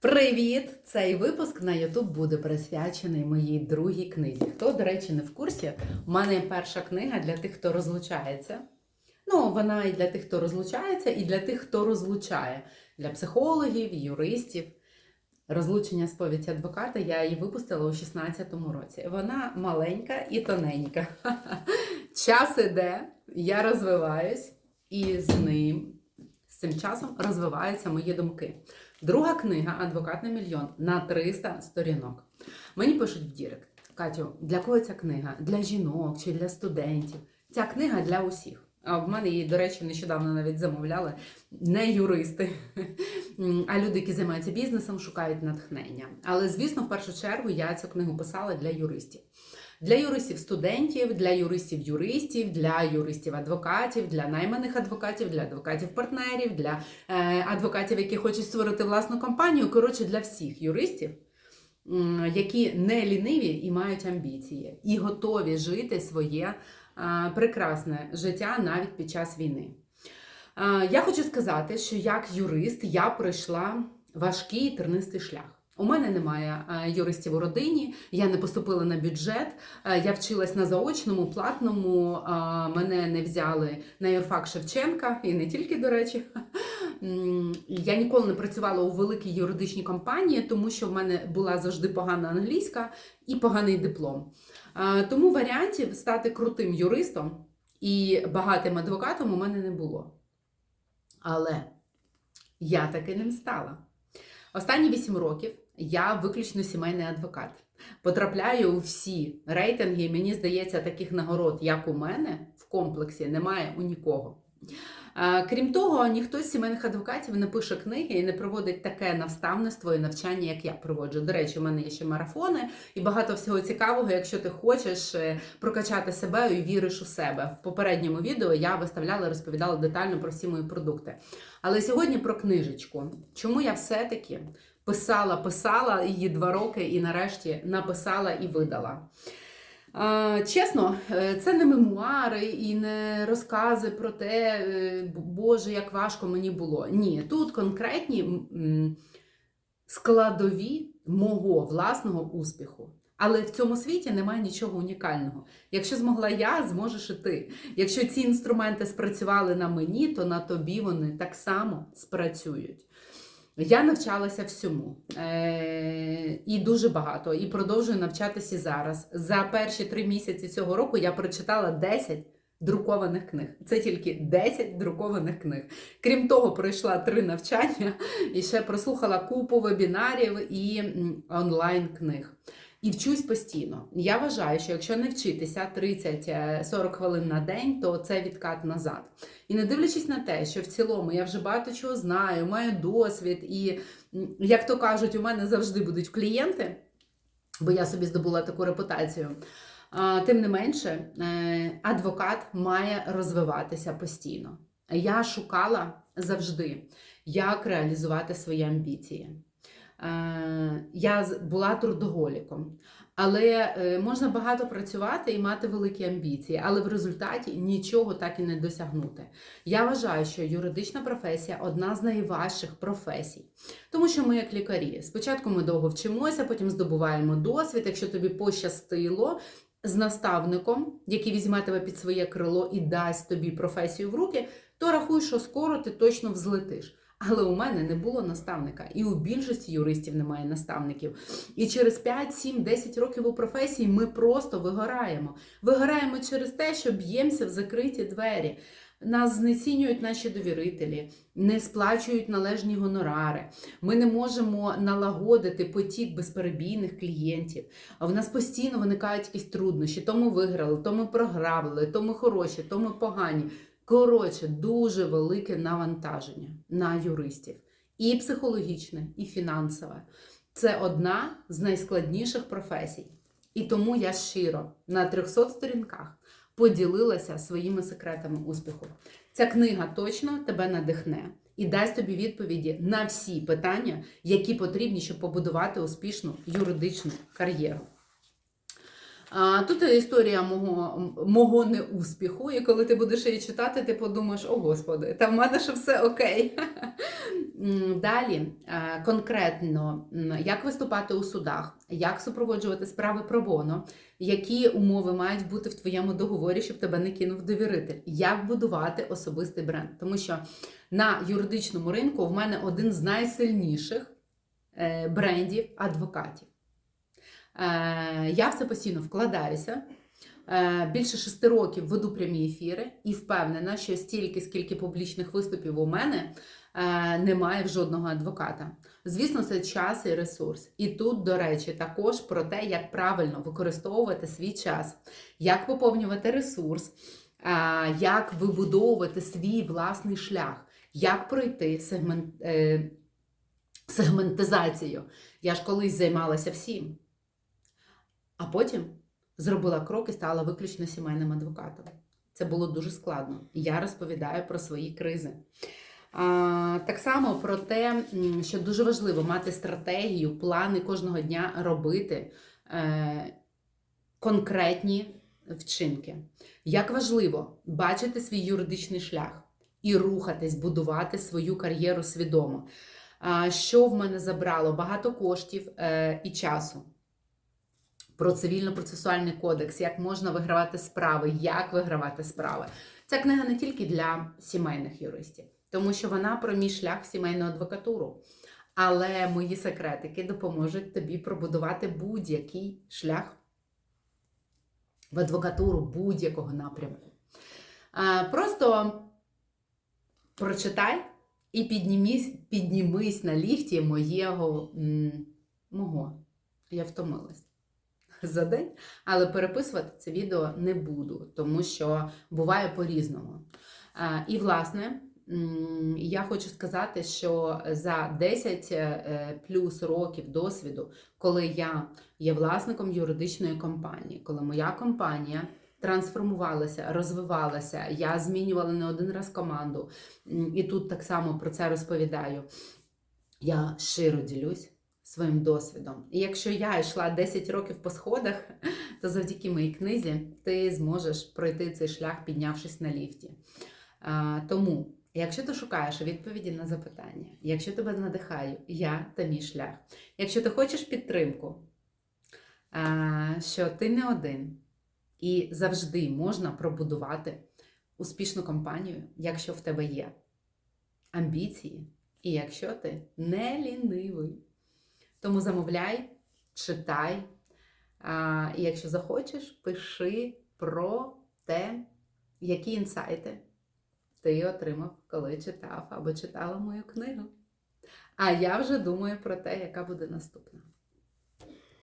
Привіт! Цей випуск на YouTube буде присвячений моїй другій книзі. Хто, до речі, не в курсі, у мене перша книга для тих, хто розлучається. Ну, вона і для тих, хто розлучається, і для тих, хто розлучає, для психологів, юристів. Розлучення сповідь адвоката я її випустила у 16-му році. Вона маленька і тоненька. Час іде, я розвиваюсь, і з ним, з цим часом розвиваються мої думки. Друга книга Адвокат на мільйон на 300 сторінок. Мені пишуть в Дірект. Катю, для кого ця книга? Для жінок чи для студентів? Ця книга для усіх. В мене її, до речі, нещодавно навіть замовляли не юристи, а люди, які займаються бізнесом, шукають натхнення. Але, звісно, в першу чергу я цю книгу писала для юристів. Для юристів-студентів, для юристів-юристів, для юристів-адвокатів, для найманих адвокатів, для адвокатів-партнерів, для е, адвокатів, які хочуть створити власну компанію. Коротше, для всіх юристів, які не ліниві і мають амбіції, і готові жити своє прекрасне життя навіть під час війни. Я хочу сказати, що як юрист я пройшла важкий тернистий шлях. У мене немає юристів у родині, я не поступила на бюджет, я вчилась на заочному, платному. Мене не взяли на юрфак Шевченка, і не тільки, до речі. Я ніколи не працювала у великій юридичній компанії, тому що в мене була завжди погана англійська і поганий диплом. Тому варіантів стати крутим юристом і багатим адвокатом у мене не було. Але я таки ним стала. Останні 8 років я виключно сімейний адвокат. Потрапляю у всі рейтинги, мені здається, таких нагород, як у мене, в комплексі немає у нікого. Е, Крім того, ніхто з сімейних адвокатів не пише книги і не проводить таке наставництво і навчання, як я проводжу. До речі, у мене є ще марафони і багато всього цікавого, якщо ти хочеш е, прокачати себе і віриш у себе. В попередньому відео я виставляла, розповідала детально про всі мої продукти. Але сьогодні про книжечку. Чому я все-таки писала, писала її два роки і нарешті написала і видала. Чесно, е, це не мемуари і не розкази про те, е, Боже, як важко мені було. Ні, тут конкретні складові мого власного успіху. Але в цьому світі немає нічого унікального. Якщо змогла я, зможеш і ти. Якщо ці інструменти спрацювали на мені, то на тобі вони так само спрацюють. Я навчалася всьому е- і дуже багато, і продовжую навчатися зараз. За перші три місяці цього року я прочитала 10 друкованих книг. Це тільки 10 друкованих книг. Крім того, пройшла три навчання і ще прослухала купу вебінарів і онлайн книг. І вчусь постійно. Я вважаю, що якщо не вчитися 30-40 хвилин на день, то це відкат назад. І не дивлячись на те, що в цілому я вже багато чого знаю, маю досвід, і, як то кажуть, у мене завжди будуть клієнти, бо я собі здобула таку репутацію. Тим не менше, е, адвокат має розвиватися постійно. Я шукала завжди, як реалізувати свої амбіції. Я була трудоголіком, але е, можна багато працювати і мати великі амбіції, але в результаті нічого так і не досягнути. Я вважаю, що юридична професія одна з найважчих професій, тому що ми, як лікарі, спочатку ми довго вчимося, потім здобуваємо досвід. Якщо тобі пощастило з наставником, який візьме тебе під своє крило і дасть тобі професію в руки, то рахуй, що скоро ти точно взлетиш. Але у мене не було наставника, і у більшості юристів немає наставників. І через 5, 7, 10 років у професії ми просто вигораємо. Вигораємо через те, що б'ємося в закриті двері. Нас знецінюють наші довірителі, не сплачують належні гонорари. Ми не можемо налагодити потік безперебійних клієнтів. В нас постійно виникають якісь труднощі. То ми виграли, то ми програли, то ми хороші, то ми погані. Коротше, дуже велике навантаження на юристів. І психологічне, і фінансове. Це одна з найскладніших професій. І тому я щиро на 300 сторінках поділилася своїми секретами успіху. Ця книга точно тебе надихне і дасть тобі відповіді на всі питання, які потрібні, щоб побудувати успішну юридичну кар'єру. Тут історія мого, мого неуспіху, і коли ти будеш її читати, ти подумаєш, о господи, та в мене ж все окей. Далі е, конкретно, як виступати у судах, як супроводжувати справи про боно, які умови мають бути в твоєму договорі, щоб тебе не кинув довіритель, як будувати особистий бренд. Тому що на юридичному ринку в мене один з найсильніших е, брендів адвокатів. Е, Я в це постійно вкладаюся. Е, Більше шести років веду прямі ефіри і впевнена, що стільки, скільки публічних виступів у мене, е, немає в жодного адвоката. Звісно, це час і ресурс. І тут, до речі, також про те, як правильно використовувати свій час, як поповнювати ресурс, як вибудовувати свій власний шлях, як пройти сегмент, сегментизацію. Я ж колись займалася всім. А потім зробила крок і стала виключно сімейним адвокатом. Це було дуже складно. Я розповідаю про свої кризи. А, так само про те, що дуже важливо мати стратегію, плани кожного дня робити е, конкретні вчинки. Як важливо бачити свій юридичний шлях і рухатись, будувати свою кар'єру свідомо. Що в мене забрало? Багато коштів е, і часу про цивільно-процесуальний кодекс, як можна вигравати справи, як вигравати справи. Ця книга не тільки для сімейних юристів, тому що вона про мій шлях в сімейну адвокатуру. Але мої секретики допоможуть тобі пробудувати будь-який шлях в адвокатуру будь-якого напрямку. Просто прочитай і піднімись, піднімись на ліфті моєго, мого. Я втомилась за день, але переписувати це відео не буду, тому що буває по-різному. І, власне, я хочу сказати, що за 10 е, плюс років досвіду, коли я є власником юридичної компанії, коли моя компанія трансформувалася, розвивалася, я змінювала не один раз команду, і тут так само про це розповідаю. Я щиро ділюсь своїм досвідом. І якщо я йшла 10 років по сходах, то завдяки моїй книзі ти зможеш пройти цей шлях, піднявшись на ліфті. Тому, якщо ти шукаєш відповіді на запитання, якщо тебе надихаю, я та мій шлях. Якщо ти хочеш підтримку, що ти не один, і завжди можна пробудувати успішну компанію, якщо в тебе є амбіції, і якщо ти не лінивий. Тому замовляй, читай. А, і якщо захочеш, пиши про те, які інсайти ти отримав, коли читав або читала мою книгу. А я вже думаю про те, яка буде наступна.